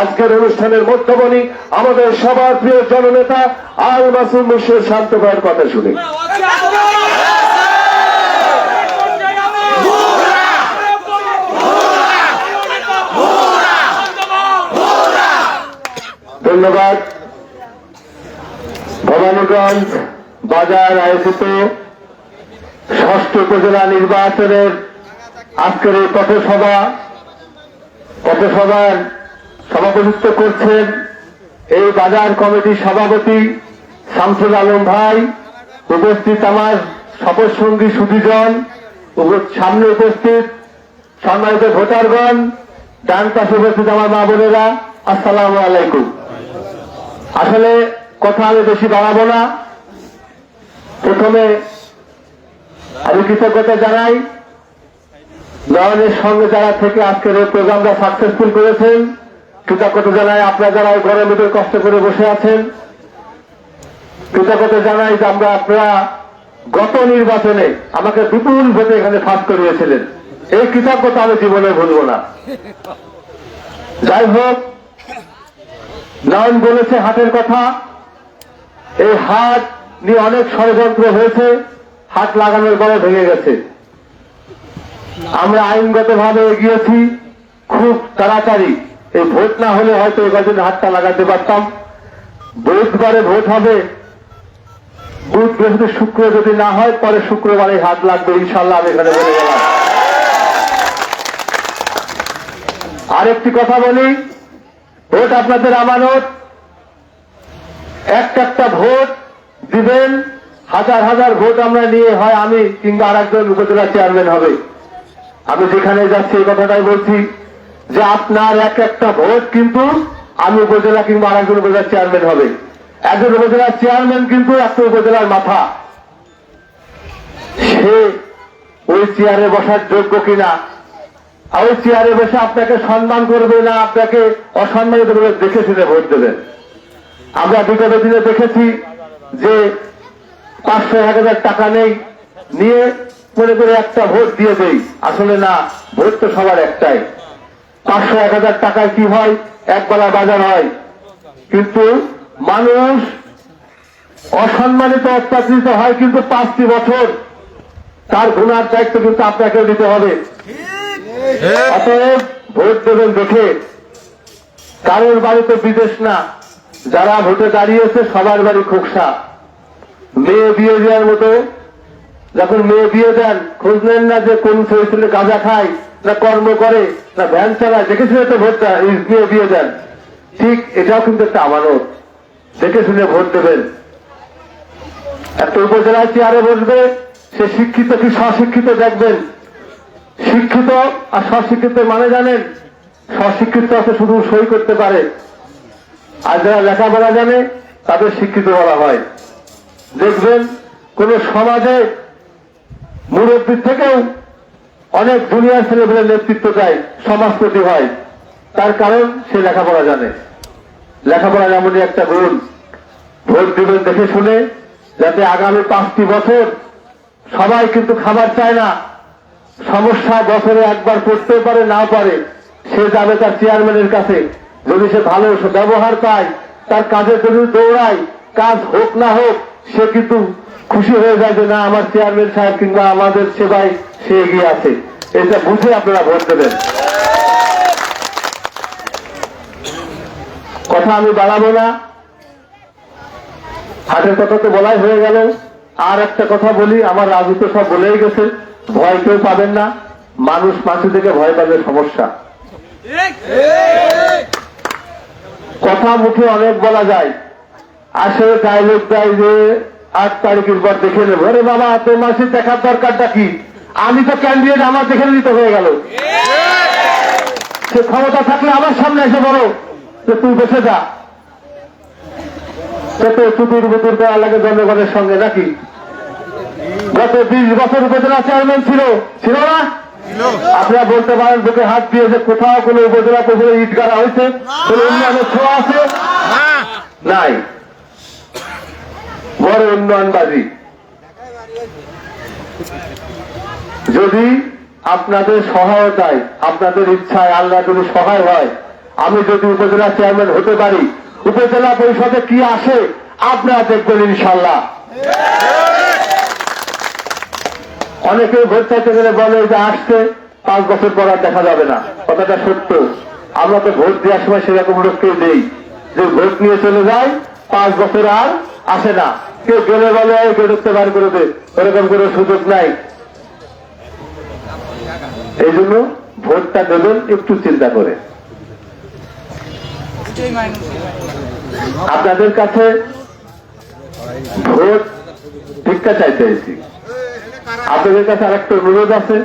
আজকের অনুষ্ঠানের মধ্যমণি আমাদের সবার প্রিয় জননেতা আল মাসুম মুর্শিদ শান্ত ভাইয়ের কথা শুনি। ধন্যবাদ। ভবানীগঞ্জ বাজার আয়োজিত ষষ্ঠ উপজেলা নির্বাচনের আজকের এই পথসভা, পথসভার সভাপতিত্ব করছেন এই বাজার কমিটির সভাপতি শামসুল আলম ভাই, উপস্থিত আমার শপথ সঙ্গী সুধীজন উপ- সামনে উপস্থিত সম্মানিত ভোটারগণ, ডান পাশে উপস্থিত আমার মা বোনেরা, আসসালামু আলাইকুম। আসলে কথা আমি বেশি বাড়াবো না। প্রথমে আমি কৃতজ্ঞতা জানাই, নয়নের সঙ্গে যারা থেকে আজকের এই প্রোগ্রামটা সাকসেসফুল করেছেন কৃতজ্ঞতা জানাই আপনারা যারা গরমের ভিতরে কষ্ট করে বসে আছেন। কৃতজ্ঞতা জানাই যে আমরা আপনারা গত নির্বাচনে আমাকে বিপুল ভোটে এখানে ফাঁস করিয়েছিলেন। এই কৃতজ্ঞতা আমি জীবনে ভুলব না। যাই হোক, নয়ন বলেছে হাটের কথা। এই হাট নিয়ে অনেক ষড়যন্ত্র হয়েছে। হাট লাগানোর পরে ভেঙে গেছে। আমরা আইনগত ভাবে এগিয়েছি। খুব তাড়াতাড়ি। এই ভোট না হলে হয়তো এবার হাতটা লাগাতে পারতাম। বুধবারে ভোট হবে। বুধ, বৃহস্পতি, শুক্র যদি না হয়, পরে শুক্রবারে হাত লাগবে ইনশাল্লাহ আমি এখানে বলে গেলাম আরেকটি কথা বলি, ভোট আপনাদের আমানত। একটা একটা ভোট দিবেন, হাজার হাজার ভোট আমরা নিয়ে হয় আমি কিংবা আর একজন উপজেলা চেয়ারম্যান হবে। আমি যেখানে যাচ্ছি এই কথাটাই বলছি। যে আপনার এক একটা ভোট কিন্তু আমি উপজেলা কিংবা আর একজন উপজেলার চেয়ারম্যান হবে। একজন উপজেলার চেয়ারম্যান কিন্তু একটা উপজেলার মাথা। সে ওই চেয়ারে বসার যোগ্য কিনা? আর ওই চেয়ারে বসে আপনাকে সম্মান করবে না, আপনাকে অসম্মানিত করবে দেখে শুনে ভোট দেবেন আমরা বিগত দিনে দেখেছি যে পাঁচশো এক হাজার টাকা নেই, নিয়ে মনে করে একটা ভোট দিয়ে দেই। আসলে না, ভোট তো সবার একটাই। পাঁচশো এক হাজার টাকায় কি হয়? এক বেলা বাজার হয়। কিন্তু মানুষ অসম্মানিত অত্যাচারিত হয় কিন্তু পাঁচটি বছর। তার গুণার দায়িত্ব কিন্তু আপনাকে দিতে হবে। অতএব ভোট দেবেন দেখে কারোর বাড়ি তো বিদেশ না। যারা ভোটে দাঁড়িয়েছে, সবার বাড়ি খোকসা। মেয়ে বিয়ে দেওয়ার মতো, যখন মেয়ে বিয়ে দেন, খোঁজ নেন না যে কোন ছেলে গাঁজা খায়। না কর্ম করে না ভ্যান চালায়। দেখে শুনে তো ভোটটা? মেয়ে বিয়ে দেন। ঠিক এটাও কিন্তু একটা আমানত। দেখে শুনে ভোট দেবেন। একটা উপজেলায় চেয়ারে বসবে, সে শিক্ষিত কি স্বশিক্ষিত দেখবেন? শিক্ষিত আর স্বশিক্ষিত মানে জানেন? স্বশিক্ষিত আছে শুধু সই করতে পারে। আর যারা লেখাপড়া জানে, তাদের শিক্ষিত বলা হয়। দেখবেন, কোন সমাজে মুরব্বীর থেকেও অনেক দুনিয়ার ছেলেমেয়ের নেতৃত্ব দেয় সমাজপতি হয়। তার কারণ সে লেখাপড়া জানে। লেখাপড়া এমনই একটা গুণ। ভোট দিবেন দেখে শুনে, যাতে আগামী পাঁচটি বছর সবাই কিন্তু খাবার চায় না। সমস্যা বছরে একবার করতে পারে না পারে। সে যাবে তার চেয়ারম্যানের কাছে। যদি সে ভালো ব্যবহার পায়, তার কাজের যদি দৌড়ায়, কাজ হোক না হোক, সে কিন্তু খুশি হয়ে যায় যে, না, আমার চেয়ারম্যান সাহেব কিংবা আমাদের সেবায় সে এগিয়ে আছে। এটা বুঝে আপনারা ভোট দেবেন। কথা আমি বাড়াবো না। হাটের কথা তো বলাই হয়ে গেল। আর একটা কথা বলি, আমার রাজনীতি সব বলেই গেছে। ভয় কেউ পাবেন না। মানুষ মানুষ থেকে ভয় পাবে, সমস্যা। কথা মুখে অনেক বলা যায়। আসলে ডায়লগ দেয় যে আট তারিখের পর দেখে নেব। আরে বাবা তোর মাসির দেখার দরকারটা কি? আমি তো ক্যান্ডিডেট আমার দেখে নিতে হয়ে গেল। সে ক্ষমতা থাকলে আমার সামনে এসে বলো যে তুই বসে যা। কত চুতুর বুতুর করা লাগে জনগণের সঙ্গে নাকি? গত বিশ বছর উপজেলা চেয়ারম্যান ছিল। ছিল না? আপনারা বলতে পারেন বুকে হাত দিয়ে যে কোথাও কোনো উপজেলা উপজেলা ইট গাড়া হয়েছে? কোন উন্নয়নের ছোঁয়া আছে? নাই। বড় উন্নয়নবাদী। যদি আপনাদের সহায়তায়, আপনাদের ইচ্ছায় আল্লাহ যদি সহায় হয়, আমি যদি উপজেলা চেয়ারম্যান হতে পারি, উপজেলা পরিষদে কি আসে, আপনারা দেখবেন ইনশাল্লাহ অনেকে ভোট চাইতে গেলে বলে যে আসছে পাঁচ বছর পর দেখা যাবে না, কথাটা সত্য। আমরা তো ভোট দেওয়ার সময় সেরকম লোককে দেই। যে ভোট নিয়ে চলে যায়, পাঁচ বছর আর আসে না। কেউ গেলে বলে বেরোতে বার করে দে। এরকম কোনো সুযোগ নাই। এই জন্য ভোটটা দেবেন, একটু চিন্তা করে। আপনাদের কাছে ভোট ভিক্ষা চাইতে এসেছি। আপনাদের কাছে আরেকটা অনুরোধ আছে,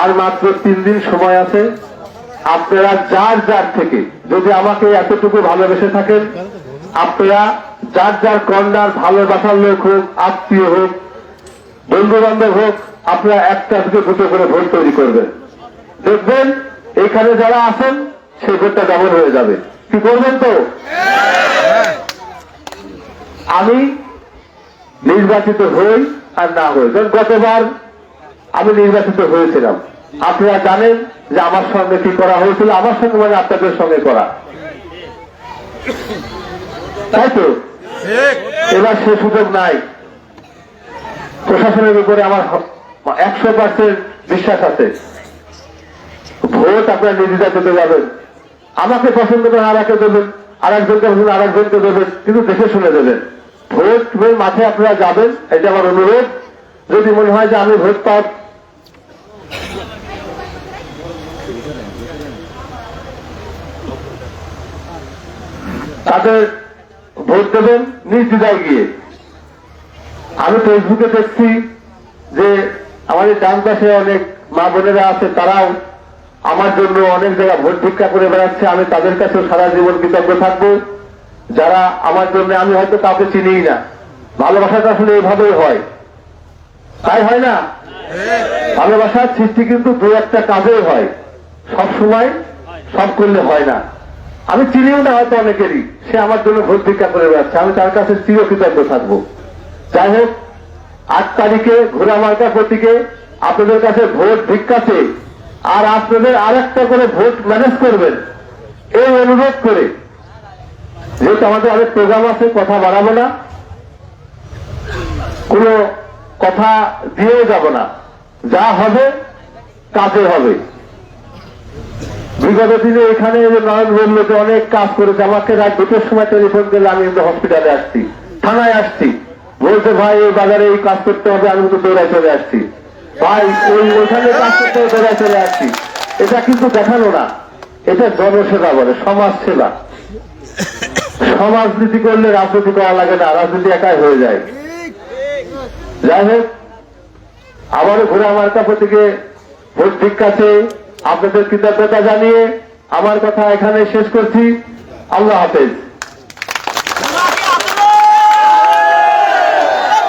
আর মাত্র তিন দিন সময় আছে। আপনারা যার যার থেকে, যদি আমাকে এতটুকু ভালোবেসে থাকেন, আপনারা যার যার কন্যার ভালোবাসার লোক হোক, আত্মীয় হোক বন্ধু বান্ধব হোক আপনারা একটা থেকে দুটো করে ভোট তৈরি করবেন। দেখবেন এখানে যারা আছেন সেই ভোটটা ডাবল হয়ে যাবে। কি করবেন তো? আমি নির্বাচিত হই আর না হই। কারণ গতবার আমি নির্বাচিত হয়েছিলাম। আপনারা জানেন যে আমার সঙ্গে কি করা হয়েছিল? আমার সঙ্গে মানে আপনাদের সঙ্গে করা। তাই তো? এবার সে সুযোগ নাই। প্রশাসনের উপরে আমার একশো পার্সেন্ট বিশ্বাস আছে। ভোট আপনার নিজেরা দিতে যাবেন আমাকে পছন্দ করে আর একে দেবেন আর একজনকে পছন্দ আর একজনকে দেবেন, কিন্তু দেখে শুনে দেবেন। ভোট মাঠে আপনারা যাবেন, এটা আমার অনুরোধ। যদি মনে হয় যে আমি ভোট পাব। তাদের ভোট দেবেন, নিজ দ্বিধায় গিয়ে। আমি ফেসবুকে দেখছি যে আমাদের ডান পাশে অনেক মা বোনেরা আছে, তারাও আমার জন্য অনেক জায়গায় ভোট ভিক্ষা করে বেড়াচ্ছে। আমি তাদের কাছেও সারা জীবন কৃতজ্ঞ থাকব। যারা আমার জন্য, আমি হয়তো কাউকে চিনিই না। ভালোবাসাটা আসলে এইভাবেই হয়। তাই হয় না? ভালোবাসার সৃষ্টি কিন্তু দু একটা কাজেই হয়। সব সময় সব করলে হয় না। আমি চিনিও না হয়তো অনেকেরই। সে আমার জন্য ভোট ভিক্ষা করে বেড়াচ্ছে। আমি তার কাছে চিরকৃতজ্ঞ থাকব। যাই হোক আট তারিখে ঘোরা মার্কা প্রতীকে আপনাদের কাছে ভোট ভিক্ষাতে আর আপনাদের আর একটা করে ভোট ম্যানেজ করবেন। এই অনুরোধ করে। যেহেতু আমাদের অনেক প্রোগ্রাম আছে, কথা বাড়াবো না। কোনো কথা দিয়েও যাব না। যা হবে, কাজে হবে। বিগত দিনে এখানে নয়ন বলল যে অনেক কাজ করেছে, আমাকে রাত দুটোর সময় টেলিফোন করলে আমি হসপিটালে আসছি, থানায় আসছি। বলতে ভাই, এই বাজারে এই কাজ করতে হবে, আমি কিন্তু দৌড়ায় চলে আসছি। ভাই, ওই ওইখানে কাজ করতে হবে, দৌড়ায় চলে আসছি। এটা কিন্তু দেখানো না। এটা জনসেবা বলে সমাজ সেবা সমাজনীতি করলে রাজনীতি করা লাগে না, রাজনীতি একাই হয়ে যায়। যাই হোক, আবারও ঘুরে আমার কাছ থেকে ভোট ভিক্ষাতে আপনাদের কৃতজ্ঞতা জানিয়ে আমার কথা এখানে শেষ করছি। আল্লাহ হাফেজ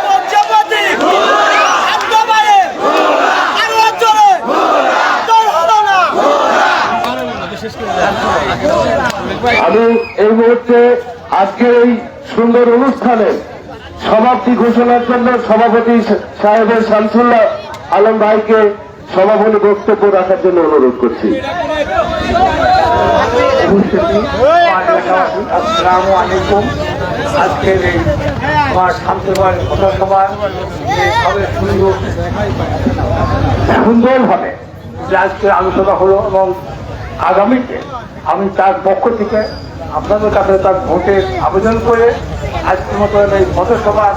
পঞ্চপতি একেবারে আরও অঞ্চলে তোর হলো না আমি এই মুহূর্তে আজকে এই সুন্দর অনুষ্ঠানে সমাপ্তি ঘোষণার জন্য সভাপতি সাহেবের শামসুল্লাহ আলম ভাইকে সভাপতি বক্তব্য রাখার জন্য অনুরোধ করছি। আসসালামু আলাইকুম। আজকের এই আমার শান্তবার পথসভা এইভাবে সুন্দর সুন্দরভাবে। যে আজকে আলোচনা হলো এবং আগামীতে আমি তার পক্ষ থেকে আপনাদের কাছে তার ভোটের আবেদন করে আজকের মতো এই পথসভা